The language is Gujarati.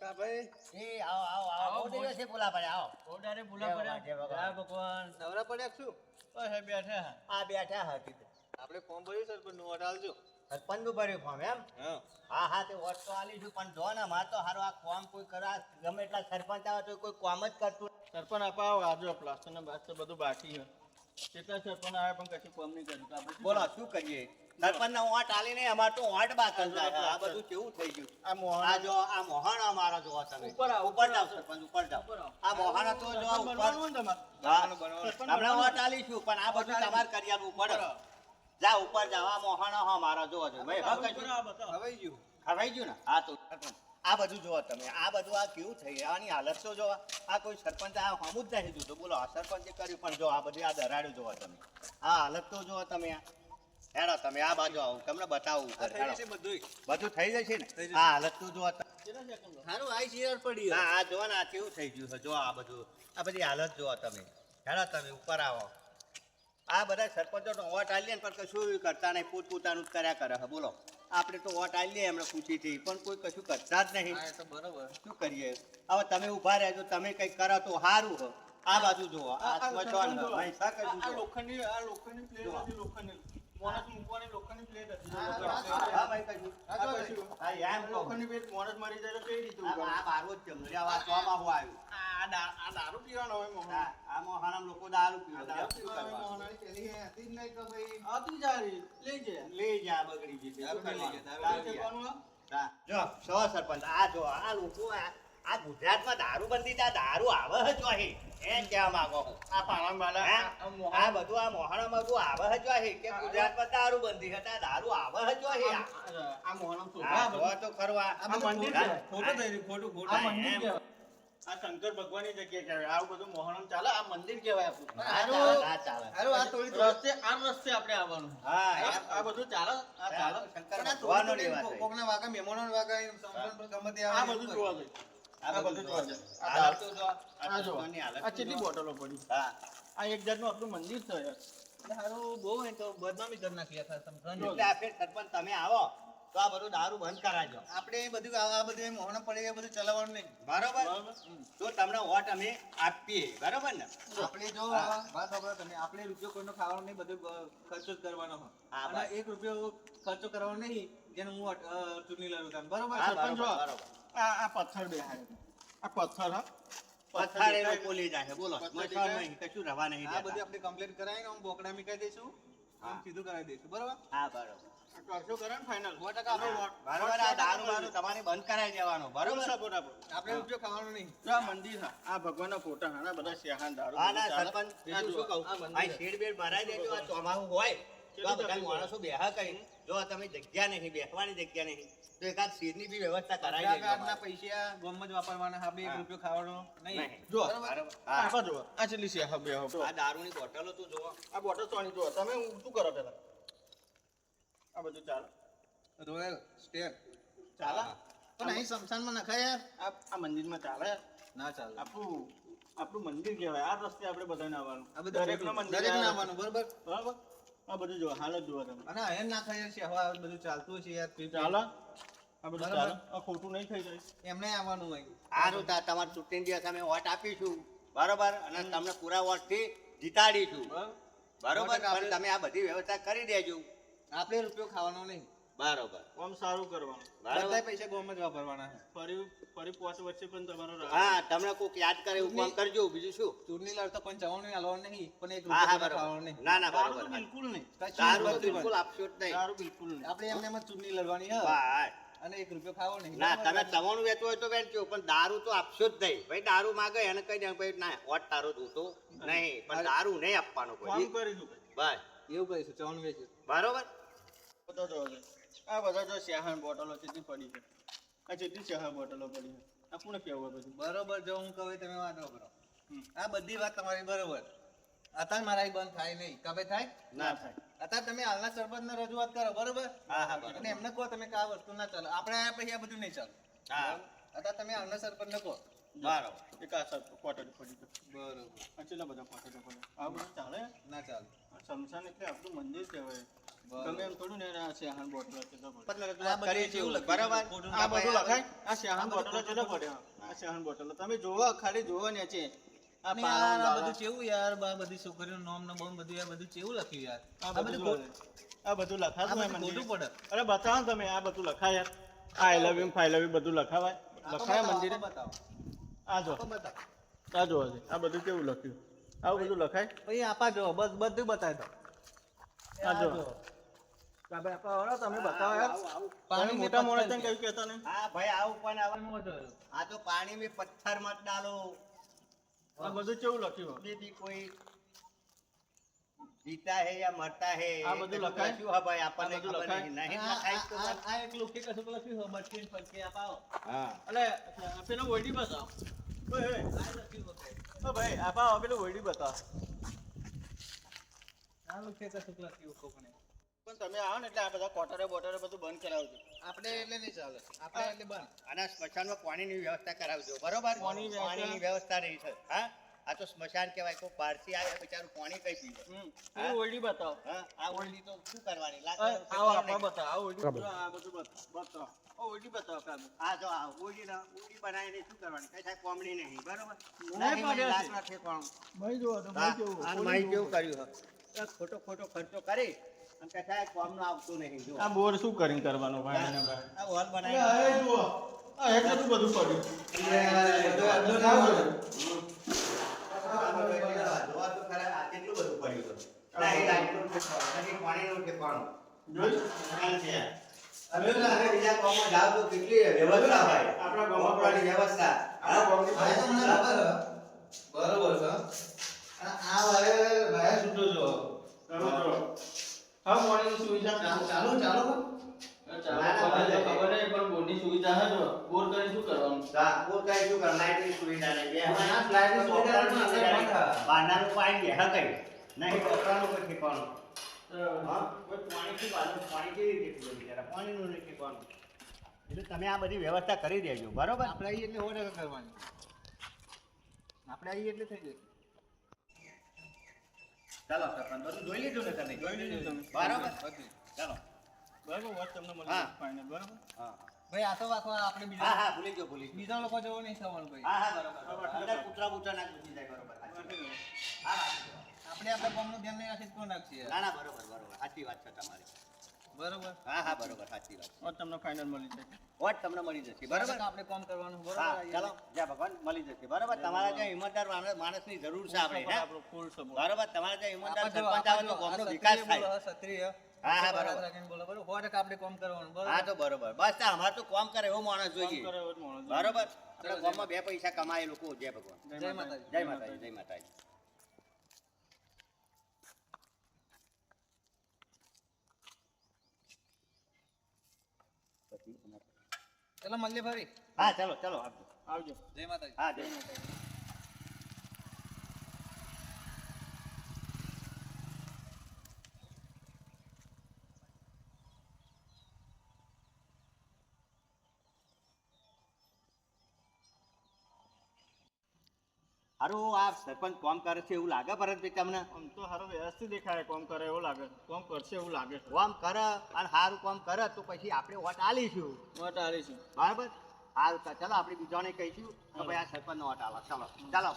કાભાઈ એ આવો આવો આવો. આવો, બહુ દિવસ બોલા પડે આવો. ઓડારે બોલા જય પડ્યા. ભગવાન, જય જય ભગવાન. નવરા પડ્યા છું? બસ આ બેઠા હા. આપણે ફોર્મ ભર્યું સર પણ નોટ આલજો સરપંચનું ભર્યું ફોર્મ એમ? હા. હા હા તે વોટ તો આલી છું પણ જો ને મારે તો હારો આ કોમ કોઈ કરા ગમે એટલા સરપંચ આવે તો કોઈ કોમ જ કરતું સરપંચ આપા આવો આજો પ્લાસ્ટર ને બાસ્ટર બધું બાકી છે. કેટલા સરપંચ આવે પણ કશું કોમ નહીં કર્યું. બોલો શું કરીએ? સરપંચ ના વોટ આલી ને અમાર તો વોટ બાકલ થાય આ બધું કેવું થઈ ગયું? આ મોહન. આ જો આ મોહણ અમારો જો તમે. ઉપર આવો, ઉપર જાઓ સરપંચ ઉપર જાઓ. આ મોહણ તો જો ઉપર બનવાનું ને તમારે? હા. સરપંચ તમને બનવાનું. વોટ આલીશું પણ આ બધું તમારે કરી પડે. જા ઉપર જાઓ. આ મોહણ હો મારો જો જો ભાઈ હા ઉપર કશું આવો, બતાવો. હવે ગયું? ખવાઈ ગયું ને? હા તો આ બધું જોવો તમે. આ બધું આ કેવું થઈ ગયું? આની હાલત તો જોવા? આ કોઈ સરપંચ આ હમું જ નહીં જોતો. બોલો આ સરપંચે કર્યું પણ જો આ બધી આ દરાડ્યું જોવો તમે. આ હાલત તો જોવો તમે આ. હેડો તમે આ બાજુ આવો તમને બતાવું આ બધુંય. બધું થઈ જશે ને. આ હાલત તો સેકન્ડ સારું આઈ શિયાળ પડી હા આ જો ને આ કેવું થઈ ગયું છે? જો આ બધું આ બધી હાલત જો તમે. હેડો તમે ઉપર આવો. આ બધા સરપંચો વોટ આલીએ ને પણ કશું કરતા નહીં. પોતપોતાનું જ કર્યા કરે બોલો આપણે તો વોટ આલીએ એમને પૂછી હતી પણ કોઈ કશું કરતા જ નહીં. તો બરોબર. શું કરીએ? હવે તમે ઊભા રહેજો તમે કંઈક કરો તો સારું હો આ બાજુ જુઓ આ આ- આ. જો. આ- આ. લોખંડની આ લોખંડની પ્લેટ લોખંડની. માણસ મૂકવાની લોખંડની પ્લેટ હતી હા, લોખંડની હા, પ્લેટ. હા, ભાઈ, કશું. આ કશું. હા, એમ લોખંડની પ્લેટ માણસ મરી જાય તો કઈ રીતે આ બારવો જ જમણો. આ વાત ચોમાં હું આવ્યું. આ આ દારૂ પીવાનો હોય મોહન. આ મોહાણામ લોકો દારૂ પીવા દારૂ કરવાનું? મોહન. પેલી હતી જ નહીં કે ભાઈ આવતી જારી, લઈ જાય. લઈ જા બગડી. દારૂ લઈ જા, દારૂ? હા. જો સો સરપંચ આ જો આ લોકો આ આ ગુજરાતમાં દારૂ બંધી આ દારૂ આવે જ નહીં. એમ કહેવા માંગો હું. આ પાણામાં આ- બધું આ મોહણમ બધું આવે જ નહીં કે ગુજરાતમાં દારૂ બંધી હતા દારૂ આવે જ નહીં. આ- મોહણમ તો હા. તો ખરવા. આ. મંદિર ખોટું થઈ રહ્યું ખોટું ખોટું આ મંદિર આ શંકર ભગવાનની જગ્યા કહેવાય. આવું બધું મોહણમ ચાલે. આ મંદિર કહેવાય આપણું. આ ચાલે, આ ચાલે. હારું આ તોડી તોડી રસ્તે આ રસ્તે આપણે આવવાનું. હા, આ બધું ચાલે આ ચાલે. શંકર ભગવાનનો વાગા મહેમાનોના વાગા આ બધું જોવા જઈએ આ બધું જોવા આ તો જો, આ આ જો. આ કેટલી બોટલો પડી? હા. આ એક જાતનું આપણું મંદિર છે. યાર બહુ હોય તો બદનામી કરી નાખી આખા સંપ્રદાયની. એટલે આ ફેર સરપંચ તમે આવો તો આ બધું દારૂ બંધ કરાવજો. આપણે એ બધું આ આ બધું મોહણા પડી ગયા બધું ચલાવવાનું નહીં. બરોબર? તો તમને વોટ અમે આપીએ બરોબર ને? આપણે જો વાત સાંભળો તમે આપણે રૂપિયો કોઈનો ખાવાનો નહીં બધું ખર્ચો જ કરવાનો અને એક રૂપિયો ખર્ચો કરવાનો નહીં જેને હું ચૂંટણી લડું સરપંચ બરોબર. આ આ પથ્થર બેહાય આ પથ્થર હા? પથ્થર એ. લોકો લઈ જાય બોલો દેખાય. નહીં, કશું રવા નહીં આ બધી. આપણે કમ્પ્લેટ કરાવીને આમ બોકડા મીકાઈ દઈશું. આમ સીધું કરાવી દઈશું. બરોબર? હા બરોબર. આ કરશો કરે ને સો ટકા હા, આપણો વોટ- બરોબર આ દારૂ બારૂ તમારે બંધ કરાવી દેવાનો. બરોબર? બરોબર આપણે ખાવાનો નહીં. આ મંદિર છે આ ભગવાનના ફોટા બધા શેહાન દારૂ હા ના સરપંચ આ બીજું જુઓ, શું કહું? આ મંદિર ભાઈ છે. શેડ બેડ ભરાઈ દેજો આ ચોમાસું હોય. તો આ બધા માણસો બેહા કઈ? જો તમે જગ્યા નહીં બેસવાની જગ્યા નહીં તો એકાદ શેડની બી વ્યવસ્થા કરાવી દેજો પૈસા ગામમાં જ વાપરવાના આપણે એક રૂપિયો ખાવાનો. નહીં. જો આ જો આ ચલી છે શેહા બે આ દારૂની બોટલો તું જોવો આ બોટલ સોની જુઓ. તમે શું કરો પેલા? આ બધું ચાલો. રોયલ સ્ટેર ચાલે પણ અહીં શમશાનમાં નખાય યાર. આ મંદિર મંદિરમાં ચાલે ના ચાલે. આપણું આપણું મંદિર કહેવાય. આ રસ્તે આપણે બધાને આવવાનું. દરેક મંદિર દરેક આવવાનું બરોબર? બરાબર? આ બધું જુઓ હાલ જોવા તમે. અને અહીં ના ખાય છે હવે બધું ચાલતું છે યાર ચાલો. આ બધું બરાબર. આ ખોટું નહીં થઈ જાય. એમને આવવાનું હોય. સારું તા તમારે ચૂંટણી દિવસ અમે વોટ આપીશું. બરોબર? અને તમને પૂરા વોટથી જીતાડીશું. બરાબર. બરોબર? પણ તમે આ બધી વ્યવસ્થા કરી દેજો. આપણે રૂપિયો ખાવાનો નહીં. બરોબર. કોમ સારું કરવાનું. બધા પૈસા ગામમાં જ વાપરવાના ફરી ફરી પાંચ વર્ષે પણ તમારો હા તમને કોઈક યાદ કરે એવું કામ કરજો બીજું શું? ચૂંટણી લડતો પણ જવાનું હાલવાનું નહીં પણ એક રૂપિયા હા રૂપિયો બરોબર. ખાવાનો નહીં. ના ના દારૂ તો બરોબર બિલકુલ નહીં. કશું બિલકુલ આપશો જ નહીં. દારૂ બિલકુલ નહીં. આપણે એમને એમ ચૂંટણી લડવાની હે. અને એક રૂપિયો ખાવો નહીં. ના તમે તમારું વેચવું હોય તો વેચજો પણ દારૂ તો આપશો જ નહીં. ભાઈ દારૂ માગે એને કહી દે ભાઈ ના વોટ તારો જોતો નહીં પણ દારૂ નહીં આપવાનો કોઈ. બસ. એવું કહીશું ચવણ વેચ્યું બરોબર. આ બધા જો શેહાન બોટલો કેટલી પડી છે. આ જેટલી શેહાન બોટલો પડી છે. આ કોને કહેવું બધું? બરોબર જો હું કહું તમે વાંધો કરો. આ બધી વાત તમારી બરોબર. અત્યારે મારા બંધ થાય નહીં. કબે થાય? ના થાય. અત્યારે તમે હાલના સરપંચને રજૂઆત કરો બરોબર? હા હા અને એમને કહો તમે કે આ વસ્તુ ના ચાલે. આપણે આયા પછી આ બધું નહીં ચાલે. હા. અત્યારે તમે હાલના સરપંચને કહો. બરોબર. એક આ સર કોટડી પડી બરોબર. આ કેટલા બધા કોટડી પડે આ બધું ચાલે? ના ચાલે. આ શમશાન એટલે આપણું મંદિર કહેવાય. ગમે એમ થોડું ને આ બોટલો બધું લખ્યું? બરાબર? આ બધું લખાય? આ શેહાન બધું બોટલો કેટલો ખોટું પડ્યો આ શેહાન બોટલો. તમે જોવો ખાલી જોવો ને છે. આ અને પાળા યાર, આ બાળા. બધું કેવું યાર? બા બધી છોકરીઓનું નામ ને બહુ બધું યાર બધું કેવું લખ્યું યાર? આ આ બધું બધું આ બધું લખાતું હોય બધું ખોટું પડે. અરે બતાવો તમે આ બધું લખાય યાર. આઈ લવ યુ ફાઈ લવ યુ બધું લખાવાય. લખાય મંદિરે? બતાવો. આ જો. આ જો આ બધું કેવું લખ્યું? આવું બધું લખાય? પછી આપા જો બસ બધું બતાવી દો. આ જો. બતાવો પાણી મોટા મોડા ભાઈ આવું પણ આવવાનું આ તો લખ્યું? કોઈ બતાવો. પણ તમે આવો ને એટલે આ બધા કોટરે બોટરે બધું બંધ કરાવજો. આપણે એટલે નહીં ચાલે. આપણે એટલે બંધ. અને સ્મશાનમાં પાણીની વ્યવસ્થા કરાવજો બરોબર? પાણીની વ્યવસ્થા? રહી છે. હા? આ તો સ્મશાન કહેવાય કોઈ પારસી આવે બિચારું પાણી કઈ પીવે. પેલો ઓયડી બતાવો. હા? આ ઓલડી તો શું કરવાની? આવો આપણે આપા બતાવો. આ ઓયડી આ બધું બતાવો. બતાવો. ઓ ઓયડી બતાવો કાબુ આ જો આ ઓલડી ના ઓલડી બનાવીને શું કરવાની? કઈ થાય કોમડી નહીં બરોબર? નહીં પડે પડ્યો છે. લાકડા ઠેકાણું. ભાઈ જો તો હા, આ માઈ કેવું કર્યું હે? ખોટો ખોટો ખર્ચો કરી અને કે કોમનું આવતું નહીં જો આ બોર શું કરીને કરવાનો ભાઈ? ને ભાઈ આ હોલ બનાવી આ જુઓ. આ એટલે બધું પડ્યું? જોવા તો ખરા, આ કેટલું બધું પડ્યું છે. ના, હે. બરોબર છે. આ હવે ભાઈ ભાઈ છૂટો છો હા મોર્નિંગ સુવિધા ચાલુ ચાલુ ખબર નહીં પણ બોરની સુવિધા હે જો બોર કરી શું કરવાનું હા, બોર કરી શું કરવાનું લાઈટની સુવિધા નહીં. બે હા, લાઈટની સુવિધા નથી, અંદર બંધ હા. બહારનાનું પાણી બે હા કઈ. નહીં કપડાનું કોઈ ઠેકાણું. હા? કોઈ બાજુ પાણી કેવી રીતે પીવે બિચારા? પાણીનું નહીં ઠેકાણું. એટલે તમે આ બધી વ્યવસ્થા કરી દેજો બરોબર આપણે એટલે ટકા કરવાની આપણે આવીએ એટલે થઈ જશે ચાલો સરપંચ બધું જોઈ લીધું ને તમે? જોઈ લીધું તમે. બરાબર. ચાલો. બરાબર વાત તમને મળી હા. ફાઇનલ બરાબર? હા ભાઈ આ તો આખો આપણે બીજા હા ભૂલી ગયો ભૂલી ગયો. બીજા લોકો જેવો નહીં થવાનું ભાઈ. હા હા બરોબર અંદર કૂતરા બૂતરા ના ઘૂસી જાય બરાબર. હા સાચી વાત. આપણે આપણા ગામનું ધ્યાન નહીં રાખીએ તો કોણ રાખશે? ના ના બરાબર બરોબર. સાચી વાત છે તમારી. બરોબર. હા હા બરોબર. સાચી વાત. તમને ફાઇનલ મળી જશે. વોટ તમને મળી જશે બરોબર? આપણે કામ કરવાનું બરાબર? ચાલો જય ભગવાન મળી જશે બરાબર? તમારા ત્યાં હિંમતદાર માણસ- માણસની જરૂર છે આપણે હે? આપણો ફૂલ સપોર્ટ બરોબર? તમારા ત્યાં હિંમતદાર સરપંચ આવે તો ગામનો વિકાસ થાય. ક્ષત્રિય. હા, હા, બરાબર. બરોબર. રાખીને બોલો, બરોબર. સો ટકા આપણે કામ કરવાનું બરોબર? હા તો બરોબર. બસ અમારે તો કામ કરે એવો માણસ જોઈએ. માણસ. બરોબર? આપણા ગામમાં બે પૈસા કમાય લોકો જય ભગવાન. જય માતાજી. જય માતાજી જય માતાજી. ચલો મળીએ ભાઈ હા ચાલો ચાલો આવજો. આવજો. જય માતાજી હા જય માતાજી. હારું આ સરપંચ કોમ કરે છે એવું લાગે પરંતુ તમને? આમ તો હારું વ્યવસ્થિત દેખાય કોમ કરે એવું લાગે. કોમ કરશે એવું લાગે. કોમ કરે અને સારું કોમ કરે તો પછી આપણે વોટ આલીશું. વોટ આલીશું. બરાબર? હાલ ચાલો આપણે બીજાને કહીશું કે ભાઈ આ સરપંચનો વોટ આલો. ચાલો ચાલો.